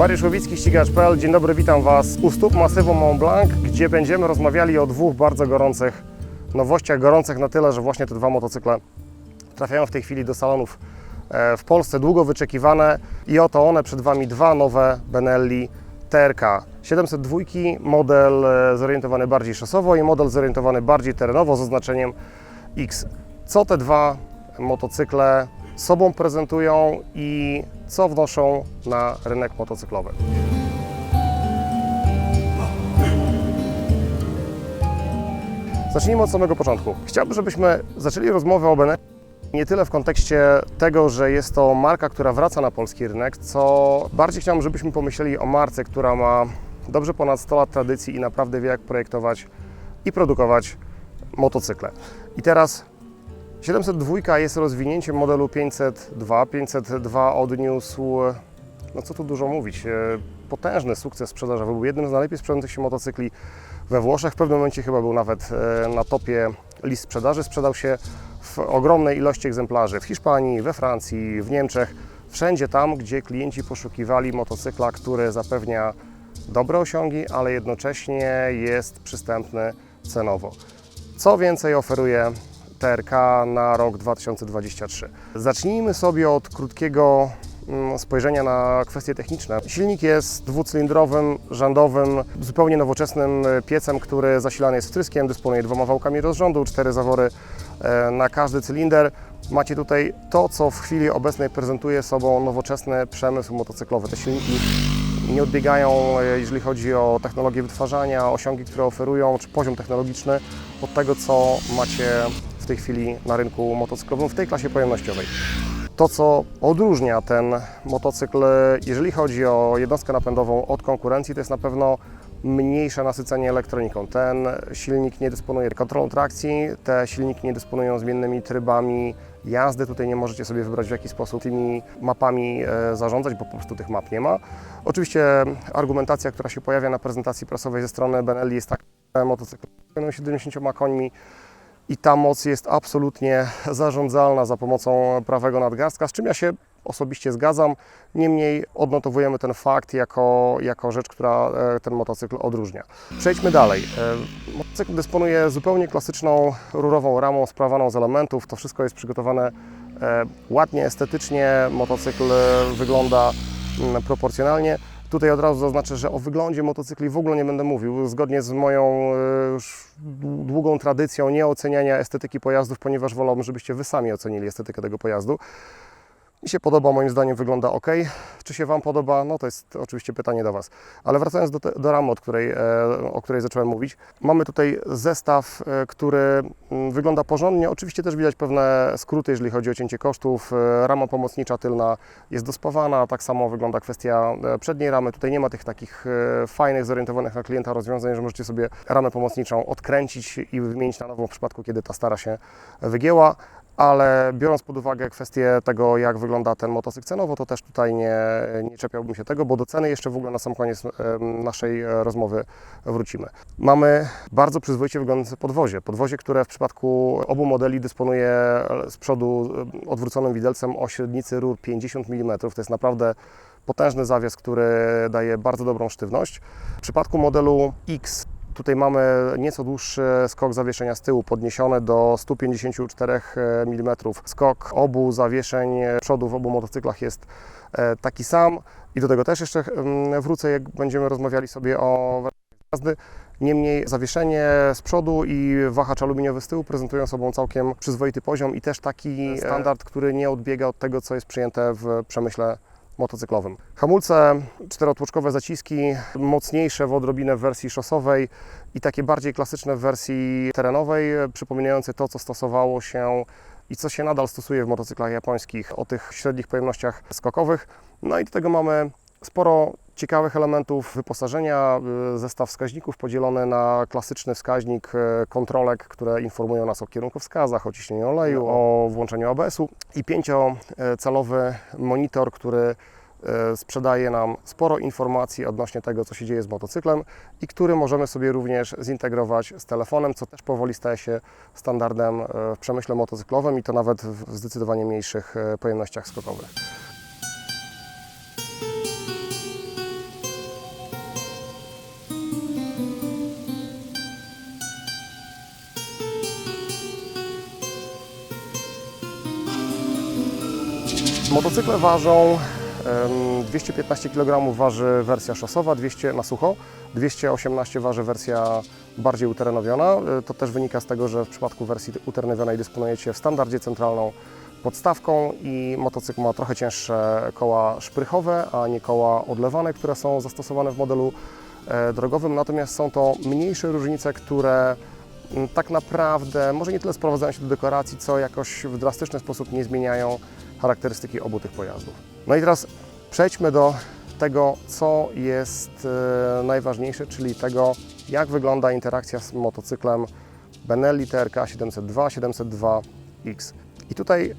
Mariusz Łowicki, ścigacz.pl. Dzień dobry, witam Was u stóp masywu Mont Blanc, gdzie będziemy rozmawiali o dwóch bardzo gorących nowościach. Gorących na tyle, że właśnie te dwa motocykle trafiają w tej chwili do salonów e, w Polsce, długo wyczekiwane i oto one przed Wami dwa nowe Benelli TRK. 702, model e, zorientowany bardziej szosowo i model zorientowany bardziej terenowo z oznaczeniem X. Co te dwa motocykle sobą prezentują i co wnoszą na rynek motocyklowy? Zacznijmy od samego początku. Chciałbym, żebyśmy zaczęli rozmowę o Benelli nie tyle w kontekście tego, że jest to marka, która wraca na polski rynek, co bardziej chciałbym, żebyśmy pomyśleli o marce, która ma dobrze ponad 100 lat tradycji i naprawdę wie, jak projektować i produkować motocykle. I teraz 702 jest rozwinięciem modelu 502. 502 odniósł, no co tu dużo mówić, e, potężny sukces sprzedażowy. Był jednym z najlepiej sprzedających się motocykli we Włoszech. W pewnym momencie chyba był nawet e, na topie list sprzedaży. Sprzedał się w ogromnej ilości egzemplarzy w Hiszpanii, we Francji, w Niemczech. Wszędzie tam, gdzie klienci poszukiwali motocykla, który zapewnia dobre osiągi, ale jednocześnie jest przystępny cenowo. Co więcej oferuje TRK na rok 2023? Zacznijmy sobie od krótkiego mm, spojrzenia na kwestie techniczne. Silnik jest dwucylindrowym, rzędowym, zupełnie nowoczesnym e, piecem, który zasilany jest wtryskiem, dysponuje dwoma wałkami rozrządu, cztery zawory e, na każdy cylinder. Macie tutaj to, co w chwili obecnej prezentuje sobą nowoczesny przemysł motocyklowy. Te silniki nie odbiegają, e, jeżeli chodzi o technologię wytwarzania, osiągi, które oferują, czy poziom technologiczny od tego, co macie tej chwili na rynku motocyklowym w tej klasie pojemnościowej. To, co odróżnia ten motocykl, jeżeli chodzi o jednostkę napędową od konkurencji, to jest na pewno mniejsze nasycenie elektroniką. Ten silnik nie dysponuje kontrolą trakcji, te silniki nie dysponują zmiennymi trybami jazdy. Tutaj nie możecie sobie wybrać w jaki sposób tymi mapami e, zarządzać, bo po prostu tych map nie ma. Oczywiście argumentacja, która się pojawia na prezentacji prasowej ze strony Benelli jest taka, że motocykl płyną 70 końmi i ta moc jest absolutnie zarządzalna za pomocą prawego nadgarstka, z czym ja się osobiście zgadzam. Niemniej odnotowujemy ten fakt jako, jako rzecz, która e, ten motocykl odróżnia. Przejdźmy dalej. E, Motocykl dysponuje zupełnie klasyczną rurową ramą sprawaną z elementów. To wszystko jest przygotowane e, ładnie, estetycznie. Motocykl wygląda mm, proporcjonalnie. Tutaj od razu zaznaczę, że o wyglądzie motocykli w ogóle nie będę mówił. Zgodnie z moją e, już długą tradycją nieoceniania estetyki pojazdów, ponieważ wolałbym, żebyście Wy sami ocenili estetykę tego pojazdu. Mi się podoba, moim zdaniem wygląda ok. Czy się Wam podoba? No to jest oczywiście pytanie do Was. Ale wracając do, te, do ramy, od której, e, o której zacząłem mówić, mamy tutaj zestaw, e, który mm, wygląda porządnie. Oczywiście też widać pewne skróty, jeżeli chodzi o cięcie kosztów. E, Rama pomocnicza tylna jest dospawana, tak samo wygląda kwestia przedniej ramy. Tutaj nie ma tych takich fajnych, zorientowanych na klienta rozwiązań, że możecie sobie ramę pomocniczą odkręcić i wymienić na nową w przypadku, kiedy ta stara się wygięła ale biorąc pod uwagę kwestię tego, jak wygląda ten motocykl cenowo, to też tutaj nie, nie czepiałbym się tego, bo do ceny jeszcze w ogóle na sam koniec naszej e, rozmowy wrócimy. Mamy bardzo przyzwoicie wyglądające podwozie. Podwozie, które w przypadku obu modeli dysponuje z przodu em, odwróconym widelcem o średnicy rur 50 mm. To jest naprawdę potężny zawias, który daje bardzo dobrą sztywność. W przypadku modelu X Tutaj mamy nieco dłuższy skok zawieszenia z tyłu, podniesiony do 154 mm. Skok obu zawieszeń przodu w obu motocyklach jest e, taki sam. I do tego też jeszcze mm, wrócę, jak będziemy rozmawiali sobie o jazdy. Niemniej zawieszenie z przodu i wahacz aluminiowy z tyłu prezentują sobą całkiem przyzwoity poziom i też taki standard, który nie odbiega od tego, co jest przyjęte w przemyśle motocyklowym. Hamulce, czterotłoczkowe zaciski, mocniejsze w odrobinę w wersji szosowej i takie bardziej klasyczne w wersji terenowej, przypominające to, co stosowało się i co się nadal stosuje w motocyklach japońskich o tych średnich pojemnościach skokowych. No i do tego mamy sporo ciekawych elementów wyposażenia, y, zestaw wskaźników podzielony na klasyczny wskaźnik y, kontrolek, które informują nas o kierunkowskazach, o ciśnieniu oleju, o włączeniu ABS-u i pięciocalowy monitor, który y, sprzedaje nam sporo informacji odnośnie tego, co się dzieje z motocyklem i który możemy sobie również zintegrować z telefonem, co też powoli staje się standardem w przemyśle motocyklowym i to nawet w zdecydowanie mniejszych pojemnościach skokowych. Motocykle ważą em, 215 kg waży wersja szosowa, 200 na sucho, 218 waży wersja bardziej uterenowiona. Y, To też wynika z tego, że w przypadku wersji uterenowionej dysponujecie w standardzie centralną podstawką i motocykl ma trochę cięższe koła szprychowe, a nie koła odlewane, które są zastosowane w modelu e, drogowym. Natomiast są to mniejsze różnice, które mm, tak naprawdę może nie tyle sprowadzają się do dekoracji, co jakoś w drastyczny sposób nie zmieniają charakterystyki obu tych pojazdów. No i teraz przejdźmy do tego, co jest e, najważniejsze, czyli tego, jak wygląda interakcja z motocyklem Benelli TRK 702, 702X. I tutaj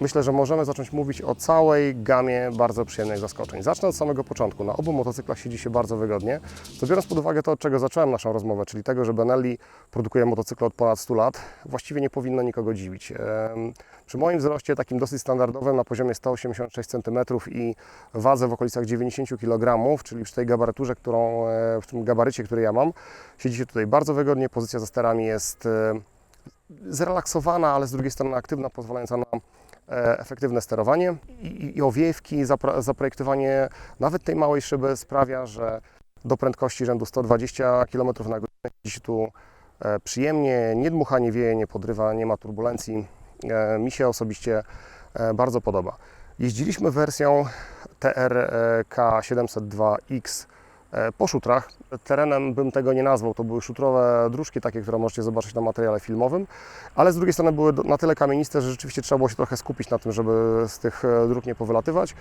myślę, że możemy zacząć mówić o całej gamie bardzo przyjemnych zaskoczeń. Zacznę od samego początku. Na obu motocyklach siedzi się bardzo wygodnie. Co biorąc pod uwagę to, od czego zacząłem naszą rozmowę, czyli tego, że Benelli produkuje motocykle od ponad 100 lat, właściwie nie powinno nikogo dziwić. Przy moim wzroście takim dosyć standardowym na poziomie 186 cm i wadze w okolicach 90 kg, czyli przy tej gabaryturze, którą, e, w tym gabarycie, który ja mam, siedzi się tutaj bardzo wygodnie. Pozycja za sterami jest e, zrelaksowana, ale z drugiej strony aktywna, pozwalająca na e, efektywne sterowanie i, i- owiewki, zaprojektowanie nawet tej małej szyby sprawia, że do prędkości rzędu 120 km na godzinę jeździ tu e, przyjemnie, nie dmucha, nie wieje, nie podrywa, nie ma turbulencji. E, Mi się osobiście e, bardzo podoba. Jeździliśmy wersją TRK 702X e, po szutrach. Terenem bym tego nie nazwał, to były szutrowe dróżki, takie, które możecie zobaczyć na materiale filmowym, ale z drugiej strony były na tyle kamieniste, że rzeczywiście trzeba było się trochę skupić na tym, żeby z tych e, dróg nie powylatywać.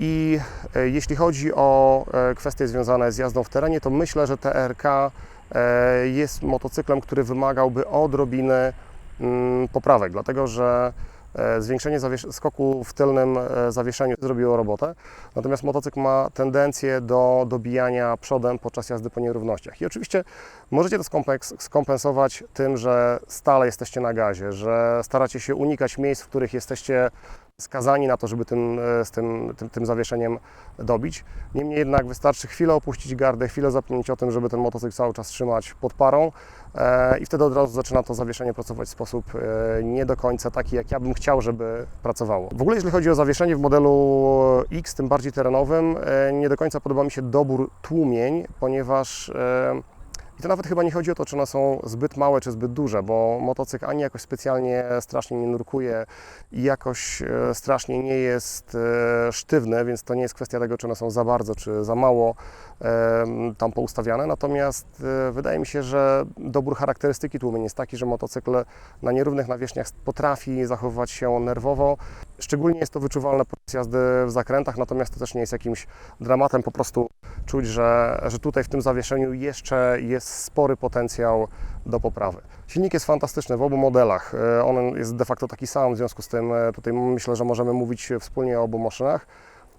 I e, jeśli chodzi o e, kwestie związane z jazdą w terenie, to myślę, że TRK e, jest motocyklem, który wymagałby odrobiny mm, poprawek, dlatego że e, zwiększenie zawiesz- skoku w tylnym e, zawieszeniu zrobiło robotę. Natomiast motocykl ma tendencję do dobijania przodem podczas jazdy po nierównościach. I oczywiście możecie to skompensować tym, że stale jesteście na gazie, że staracie się unikać miejsc, w których jesteście skazani na to, żeby tym, e, z tym, tym, tym zawieszeniem dobić. Niemniej jednak wystarczy chwilę opuścić gardę, chwilę zapomnieć o tym, żeby ten motocykl cały czas trzymać pod parą e, i wtedy od razu zaczyna to zawieszenie pracować w sposób e, nie do końca taki, jak ja bym chciał, żeby pracowało. W ogóle jeżeli chodzi o zawieszenie w modelu X, tym bardziej terenowym, nie do końca podoba mi się dobór tłumień, ponieważ i to nawet chyba nie chodzi o to, czy one są zbyt małe, czy zbyt duże, bo motocykl ani jakoś specjalnie strasznie nie nurkuje i jakoś e, strasznie nie jest e, sztywny, więc to nie jest kwestia tego, czy one są za bardzo, czy za mało tam poustawiane. Natomiast e, wydaje mi się, że dobór charakterystyki tłumień jest taki, że motocykl na nierównych nawierzchniach potrafi zachowywać się nerwowo. Szczególnie jest to wyczuwalne podczas jazdy w zakrętach, natomiast to też nie jest jakimś dramatem, po prostu czuć, że, że tutaj w tym zawieszeniu jeszcze jest spory potencjał do poprawy. Silnik jest fantastyczny w obu modelach. E, On jest de facto taki sam, w związku z tym e, tutaj myślę, że możemy mówić wspólnie o obu maszynach.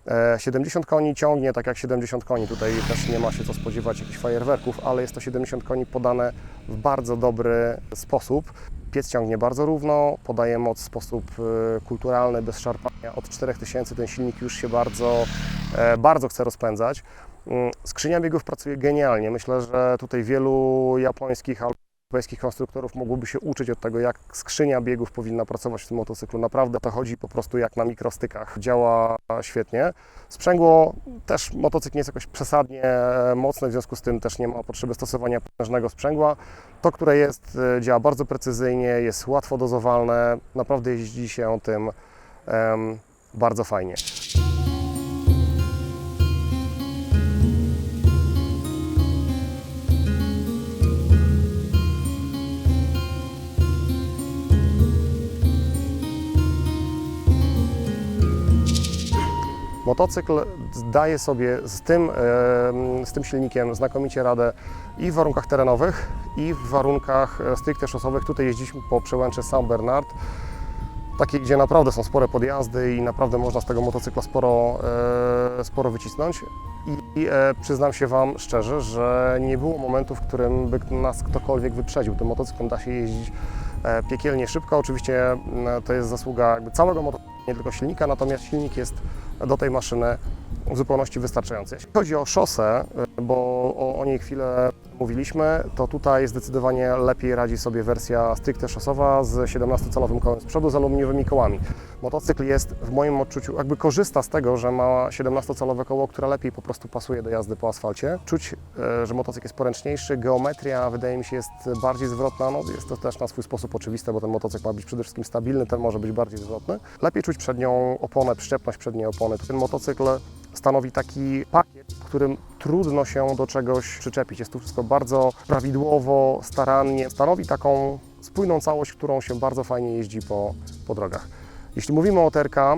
E, 70 koni ciągnie tak jak 70 koni. Tutaj też nie ma się co spodziewać jakichś fajerwerków, ale jest to 70 koni podane w bardzo dobry sposób. Piec ciągnie bardzo równo, podaje moc w sposób e, kulturalny, bez szarpania. Od 4000 ten silnik już się bardzo, e, bardzo chce rozpędzać. Mm, Skrzynia biegów pracuje genialnie. Myślę, że tutaj wielu japońskich albo europejskich konstruktorów mogłoby się uczyć od tego, jak skrzynia biegów powinna pracować w tym motocyklu. Naprawdę to chodzi po prostu jak na mikrostykach. Działa świetnie. Sprzęgło też motocykl nie jest jakoś przesadnie e, mocny, w związku z tym też nie ma potrzeby stosowania potężnego sprzęgła. To, które jest, e, działa bardzo precyzyjnie, jest łatwo dozowalne. Naprawdę jeździ się tym em, bardzo fajnie. Motocykl daje sobie z tym, em, z tym silnikiem znakomicie radę i w warunkach terenowych, i w warunkach e, stricte szosowych. Tutaj jeździliśmy po przełęczy Saint Bernard, takiej, gdzie naprawdę są spore podjazdy i naprawdę można z tego motocykla sporo, e, sporo wycisnąć. I e, przyznam się Wam szczerze, że nie było momentu, w którym by nas ktokolwiek wyprzedził. Tym motocyklem da się jeździć e, piekielnie szybko. Oczywiście to jest zasługa całego motocykla, nie tylko silnika, natomiast silnik jest do tej maszyny w zupełności wystarczający. Jeśli chodzi o szosę, y, bo o, o niej chwilę mówiliśmy, to tutaj zdecydowanie lepiej radzi sobie wersja stricte szosowa z 17-calowym kołem z przodu z aluminiowymi kołami. Motocykl jest w moim odczuciu, jakby korzysta z tego, że ma 17-calowe koło, które lepiej po prostu pasuje do jazdy po asfalcie. Czuć, e, że motocykl jest poręczniejszy, geometria wydaje mi się jest bardziej zwrotna, no jest to też na swój sposób oczywiste, bo ten motocykl ma być przede wszystkim stabilny, ten może być bardziej zwrotny. Lepiej czuć przednią oponę, przyczepność przedniej opony. Ten motocykl stanowi taki pakiet, w którym trudno się do czegoś przyczepić. Jest tu wszystko bardzo prawidłowo, starannie. Stanowi taką spójną całość, którą się bardzo fajnie jeździ po, po drogach. Jeśli mówimy o TRK, e,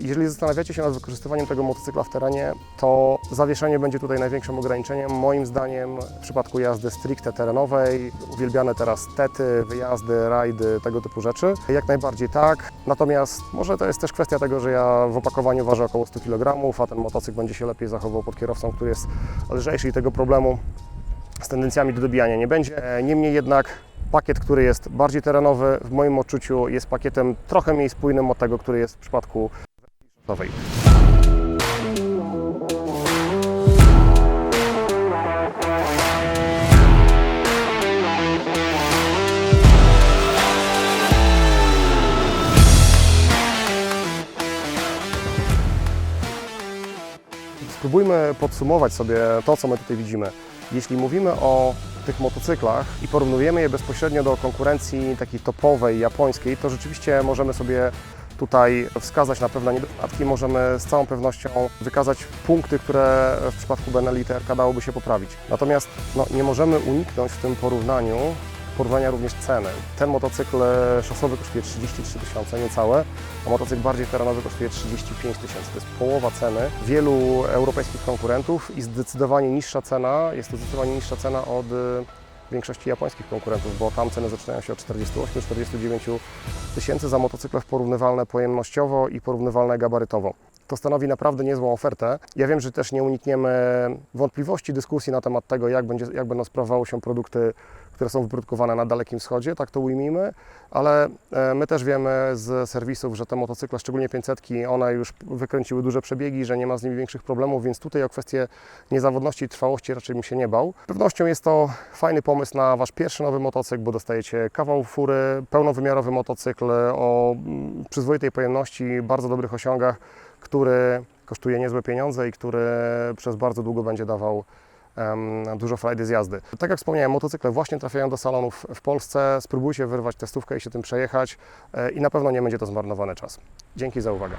jeżeli zastanawiacie się nad wykorzystywaniem tego motocykla w terenie, to zawieszenie będzie tutaj największym ograniczeniem. Moim zdaniem w przypadku jazdy stricte terenowej, uwielbiane teraz tety, wyjazdy, rajdy, tego typu rzeczy, jak najbardziej tak. Natomiast może to jest też kwestia tego, że ja w opakowaniu ważę około 100 kg, a ten motocykl będzie się lepiej zachował pod kierowcą, który jest lżejszy i tego problemu z tendencjami do dobijania nie będzie. E, Niemniej jednak pakiet, który jest bardziej terenowy, w moim odczuciu jest pakietem trochę mniej spójnym od tego, który jest w przypadku nowej. Spróbujmy podsumować sobie to, co my tutaj widzimy. Jeśli mówimy o tych motocyklach i porównujemy je bezpośrednio do konkurencji takiej topowej, japońskiej, to rzeczywiście możemy sobie tutaj wskazać na pewne niedostatki. Możemy z całą pewnością wykazać punkty, które w przypadku Benelli TRK dałoby się poprawić. Natomiast no, nie możemy uniknąć w tym porównaniu porównania również ceny. Ten motocykl szosowy kosztuje 33 tysiące, niecałe, a motocykl bardziej terenowy kosztuje 35 tysięcy. To jest połowa ceny wielu europejskich konkurentów i zdecydowanie niższa cena, jest to zdecydowanie niższa cena od e, większości japońskich konkurentów, bo tam ceny zaczynają się od 48-49 tysięcy za motocykle porównywalne pojemnościowo i porównywalne gabarytowo. To stanowi naprawdę niezłą ofertę. Ja wiem, że też nie unikniemy wątpliwości, dyskusji na temat tego, jak, będzie, jak będą sprawowały się produkty, które są wyprodukowane na Dalekim Wschodzie, tak to ujmijmy, ale e, my też wiemy z serwisów, że te motocykle, szczególnie 500, one już wykręciły duże przebiegi, że nie ma z nimi większych problemów, więc tutaj o kwestię niezawodności i trwałości raczej bym się nie bał. Pewnością jest to fajny pomysł na Wasz pierwszy nowy motocykl, bo dostajecie kawał fury, pełnowymiarowy motocykl o mm, przyzwoitej pojemności, bardzo dobrych osiągach, który kosztuje niezłe pieniądze i który przez bardzo długo będzie dawał dużo frajdy z jazdy. Tak jak wspomniałem, motocykle właśnie trafiają do salonów w Polsce. Spróbujcie wyrwać testówkę i się tym przejechać e, i na pewno nie będzie to zmarnowany czas. Dzięki za uwagę.